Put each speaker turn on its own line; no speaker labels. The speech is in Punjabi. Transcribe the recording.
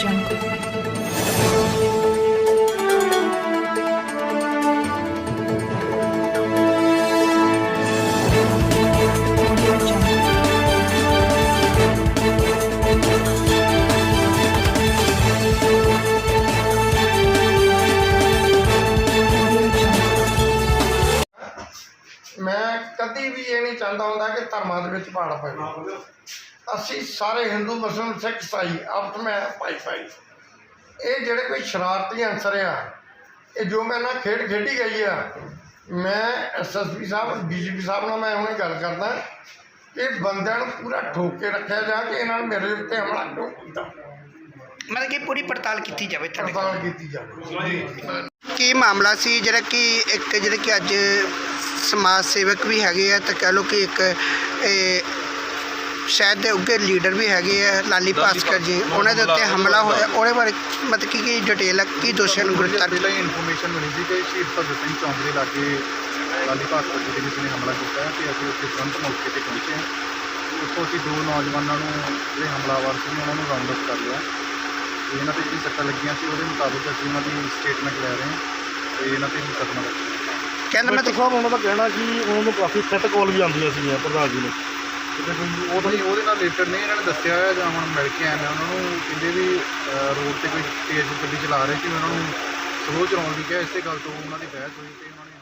江湖 ਮੈਂ ਕਦੀ ਵੀ ਇਹ ਨਹੀਂ ਚਾਹੁੰਦਾ ਹੁੰਦਾ ਕਿ ਧਰਮਾਂ ਦੇ ਵਿੱਚ ਪਾੜ ਪਵੇ। ਅਸੀਂ ਸਾਰੇ ਹਿੰਦੂ ਮੁਸਲਮਾਨ ਸਿੱਖ ਇਸਾਈ ਆਪਸ ਵਿੱਚ ਭਾਈ ਭਾਈ। ਇਹ ਜਿਹੜੇ ਕੋਈ ਸ਼ਰਾਰਤੀ ਅਨਸਰ ਆ ਇਹ ਜੋ ਮੈਂ ਨਾਲ ਖੇਡ ਖੇਡੀ ਗਈ ਆ ਮੈਂ ਐਸਐਸਪੀ ਸਾਹਿਬ ਡੀਜੀਪੀ ਸਾਹਿਬ ਨਾਲ ਮੈਂ ਹੁਣੇ ਗੱਲ ਕਰਦਾ ਕਿ ਬੰਦਿਆਂ ਨੂੰ ਪੂਰਾ ਠੋਕ ਕੇ ਰੱਖਿਆ ਜਾ ਕਿ ਇਹਨਾਂ ਨੇ ਮੇਰੇ ਉੱਤੇ ਹਮਲਾ ਕਿਉਂ ਕੀਤਾ?
ਮਤਲਬ ਕਿ ਪੂਰੀ ਪੜਤਾਲ ਕੀਤੀ ਜਾਵੇ ਤੁਹਾਡੇ
ਪੜਤਾਲ ਕੀਤੀ ਜਾਵੇ।
ਕੀ ਮਾਮਲਾ ਸੀ ਜਿਹੜਾ ਕਿ ਇੱਕ ਜਿਹੜੇ ਕਿ ਅੱਜ ਸਮਾਜ ਸੇਵਕ ਵੀ ਹੈਗੇ ਆ ਤੇ ਕਹਿ ਲਓ ਕਿ ਇੱਕ ਇਹ ਸ਼ਾਇਦ ਦੇ ਉੱਗੇ ਲੀਡਰ ਵੀ ਹੈਗੇ ਆ ਲਾਲੀ ਭਾਸਕਰ ਜੀ। ਉਹਨਾਂ ਦੇ ਉੱਤੇ ਹਮਲਾ ਹੋਇਆ। ਉਹਦੇ ਬਾਰੇ ਮਤਲਬ ਕੀ ਕੀ ਡਿਟੇਲ ਹੈ ਕੀ ਦੋਸ਼ੀਆਂ ਨੂੰ ਗ੍ਰਿਫਤਾਰ
ਪਹਿਲਾਂ ਹੀ ਇਨਫੋਰਮੇਸ਼ਨ ਮਿਲੀ ਸੀ ਕਿ ਸ਼ਹੀਦ ਭਗਤ ਸਿੰਘ ਚੌਂਕ ਦੇ ਲਾਗੇ ਲਾਲੀ ਭਾਸਕਰ ਜੀ ਦੇ ਕਿਸੇ ਨੇ ਹਮਲਾ ਕੀਤਾ ਹੈ ਤੇ ਅਸੀਂ ਉੱਥੇ ਤੁਰੰਤ ਮੌਕੇ ਤੇ ਪਹੁੰਚੇ ਹਾਂ। ਉੱਥੋਂ ਅਸੀਂ ਦੋ ਨੌਜਵਾਨਾਂ ਨੂੰ ਜਿਹੜੇ ਹਮਲਾਵਰ ਸੀ ਉਹਨਾਂ ਨੂੰ ਰਾਉਂਡ ਅਪ ਕਰ ਲਿਆ। ਇਹਨਾਂ ਤੇ ਜਿਹੜੀ ਸੱਟਾਂ ਲੱਗੀਆਂ ਸੀ ਉਹਦੇ ਮੁਤਾਬਕ ਅਸੀਂ ਉਹਨਾਂ ਦੀ ਸਟੇਟਮੈਂਟ ਲੈ ਰਹੇ ਹਾਂ ਤੇ ਇਹਨਾਂ ਤੇ ਮੁਕੱਦਮਾ ਦਰਜ
ਕਹਿੰਦਾ ਮਤਲਬ
ਸਾਹਿਬ ਉਹਨਾਂ ਦਾ ਕਹਿਣਾ ਕਿ ਉਹਨਾਂ ਨੂੰ ਕਾਫੀ ਥ੍ਰੈਟ ਕਾਲ ਵੀ ਆਉਂਦੀਆਂ ਸੀਗੀਆਂ ਪ੍ਰਧਾਨ ਜੀ ਨੂੰ। ਕਿਤੇ ਕੋਈ
ਉਹ ਤਾਂ ਨਹੀਂ ਉਹਦੇ ਨਾਲ ਰਿਲੇਟਡ ਨਹੀਂ ਇਹਨਾਂ ਨੇ ਦੱਸਿਆ ਹੈ ਜਾਂ ਹੁਣ ਮਿਲ ਕੇ ਆਏ ਨੇ ਉਹਨਾਂ ਨੂੰ ਕਹਿੰਦੇ ਵੀ ਰੋਡ ਤੇ ਕੋਈ ਤੇਜ਼ ਗੱਡੀ ਚਲਾ ਰਹੇ ਸੀ ਉਹਨਾਂ ਨੂੰ ਸਲੋ ਚਲਾਉਣ ਦੀ ਕਿਹਾ ਇਸੇ ਗੱਲ ਤੋਂ ਉਹਨਾਂ ਦੀ ਬਹਿਸ ਹੋਈ ਤੇ ਉਹਨਾਂ ਨੇ